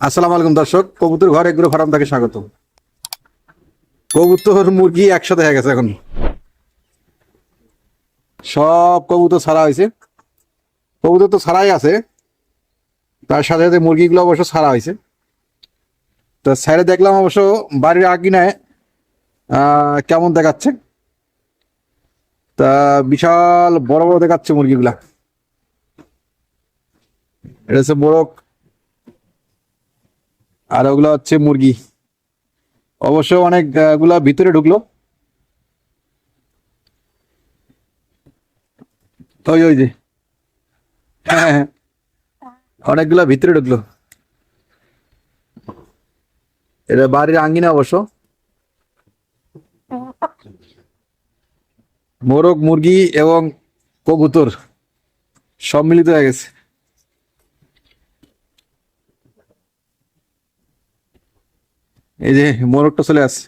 আসসালামু আলাইকুম দর্শক কবুতর ঘর এগুলো ফার্ম থেকে স্বাগত কবুতর মুরগি একসাথে হয়ে গেছে এখন। সব কবুতর ছাড়া হয়েছে। কবুতর তো ছাড়াই আছে। তার সাথে সাথে মুরগিগুলো অবশ্য ছাড়া হয়েছে। তো সাইডে দেখলাম অবশ্য বাড়ির আকিনায় আহ, কেমন দেখাচ্ছে। তা বিশাল বড় বড় দেখাচ্ছে মুরগিগুলা। এটা হচ্ছে মোরগ। আর ওগুলো হচ্ছে মুরগি। অবশ্য অনেকগুলা ভিতরে ঢুকলো। ওই ওই যে। হ্যাঁ হ্যাঁ। অনেকগুলা ভিতরে ঢুকলো। এটা বাড়ির আঙ্গিনা অবশ্য। মোরগ, মুরগি এবং কবুতর সম্মিলিত হয়ে গেছে। এই যে মোরগটা চলে আসছে।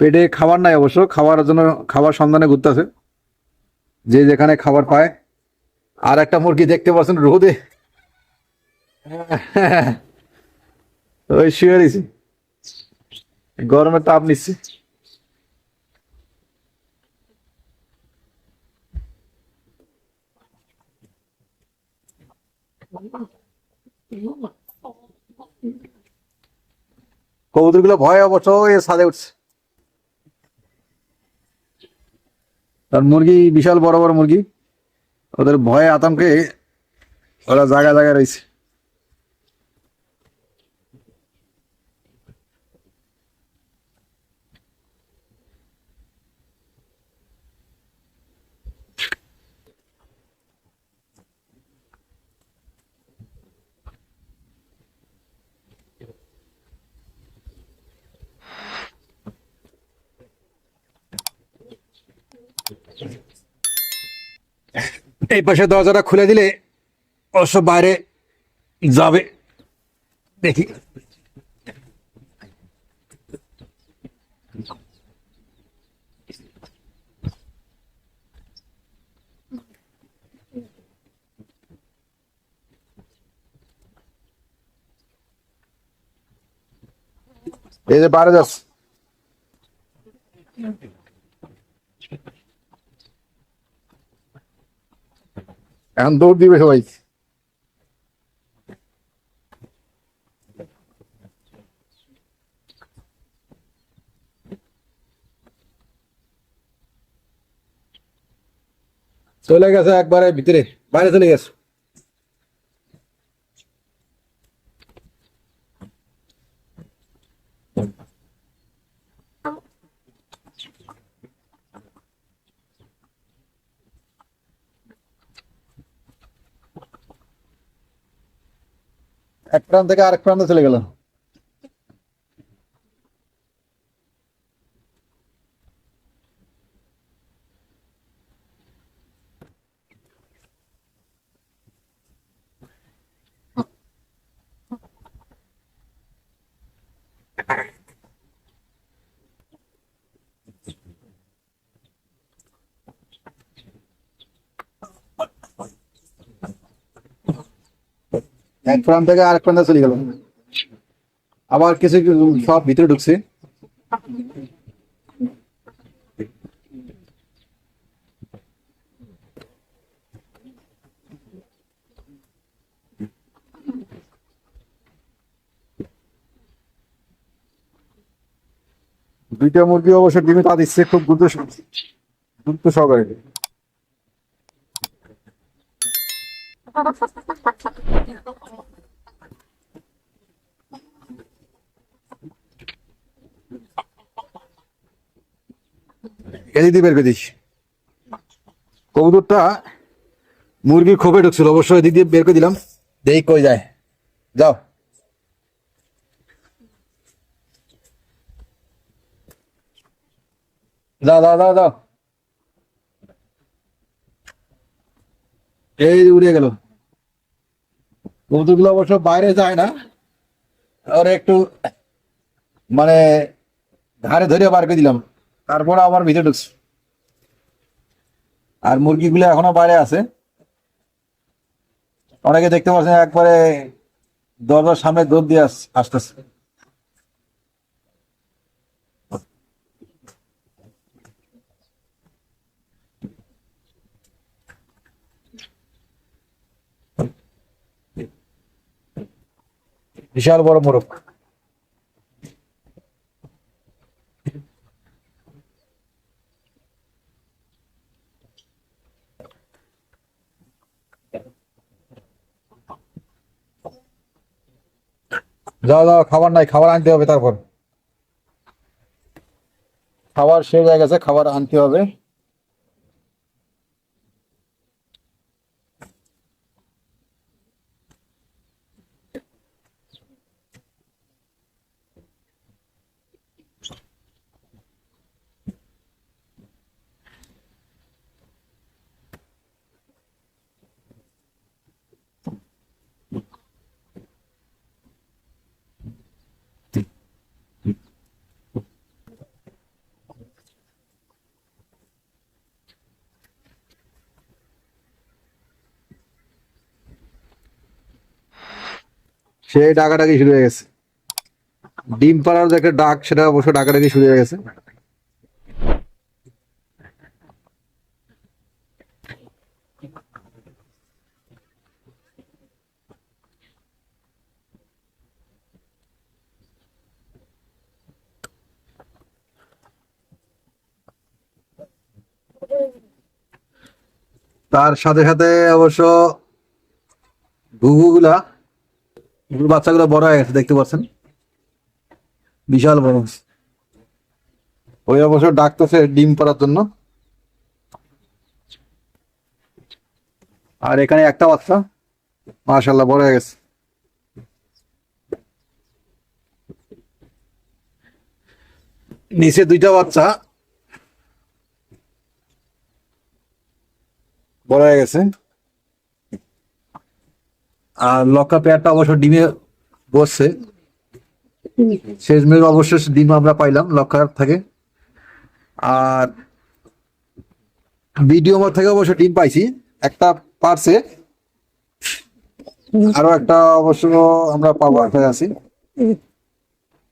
পেটে খাবার নাই অবশ্য, খাওয়ার জন্য খাবার সন্ধানে ঘুরতেছে। যে যেখানে খাবার পায়। আর একটা মুরগি দেখতে পাচ্ছেন রোদে। ওই শুয়ে রয়েছে। গরমের তাপ নিচ্ছে। কবুতর গুলো ভয়ে অবশ্য সাদে উঠছে। আর মুরগি বিশাল বড় বড় মুরগি। ওদের ভয়ে আতঙ্কে ওরা জায়গা জায়গায় রয়েছে। এই পাশে দরজাটা খুলে দিলে অবশ্য বাইরে যাবে। দেখি। এই যে বাইরে যাচ্ছে। এখন দৌড় দিবে সবাই চলে গেছে একবারে ভিতরে বাইরে চলে গেছে। এক প্রান্ত থেকে আরেক প্রান্তে চলে গেল। এক প্রান্ত থেকে আরেক প্রান্তে চলে গেল। আবার কিছু সব ভিতরে ঢুকছে। দুইটা মুরগি অবশ্য ডিমে তা দিচ্ছে, খুব গুরুত্ব দ্রুত সহকারে। এদিক বের করে দিস। কবুতরটা ঢুকছিল বের করে দিলাম। দেখি কই যায়। যাও। দাও দাও দাও দাও এই উড়ে গেল। কবুতরগুলো অবশ্য বাইরে যায় না। ওরা একটু মানে ঘাড়ে ধরে বার করে দিলাম। তারপর আমার ভিতরে ঢুকছে। আর মুরগিগুলো এখনও বাইরে আছে। অনেকে দেখতে পাচ্ছেন একবারে দরজার সামনে দৌড় দিয়ে আসতেছে। বিশাল বড় মোরগ। যাও যাও, খাবার নাই, খাবার আনতে হবে তারপর। খাবার শেষ হয়ে গেছে, খাবার আনতে হবে। সেই ডাকাডাকি শুরু হয়ে গেছে। ডিম পাড়ার যে একটা ডাক, সেটা অবশ্য ডাকাডাকি শুরু হয়ে গেছে। তার সাথে সাথে অবশ্য ঘুঘুগুলা বাচ্চাগুলো বড় হয়ে গেছে দেখতে পাচ্ছেন? বিশাল বড়। ওই অবশ্য ডাকতেছে ডিম পাড়ার জন্য। আর এখানে একটা বাচ্চা। মাশাল্লাহ বড় হয়ে গেছে। নিচে দুইটা বাচ্চা। বড় হয়ে গেছে। আর লক্কা পেয়ারটা অবশ্য ডিমে বসছে। শেষ মেঘ অবশ্য ডিম আমরা পাইলাম লক্কার থেকে। আর ভিডিও আমার থেকে অবশ্য ডিম পাইছি। একটা পারছে। আরও একটা অবশ্য আমরা পাবো একটা আছি।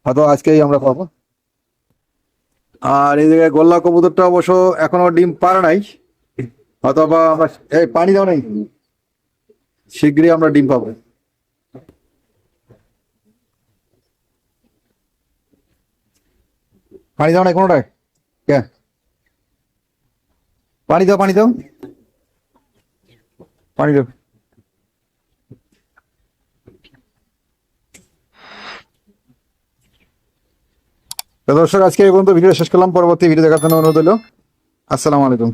হয়তো আজকেই আমরা পাবো। আর এই জায়গায় গোল্লা কবুতরটা অবশ্য এখনও ডিম পারে নাই। হয়তো বা এই পানি দাও নাই। শীঘ্রই আমরা ডিম পাবো। পানি দাও না কোনোটায় কে? পানি দাও পানি দাও। পানি দাও। তো দর্শক, আজকে এই পর্যন্ত ভিডিও শেষ করলাম। পরবর্তী ভিডিও দেখার জন্য অনুরোধ হলো আসসালামু আলাইকুম।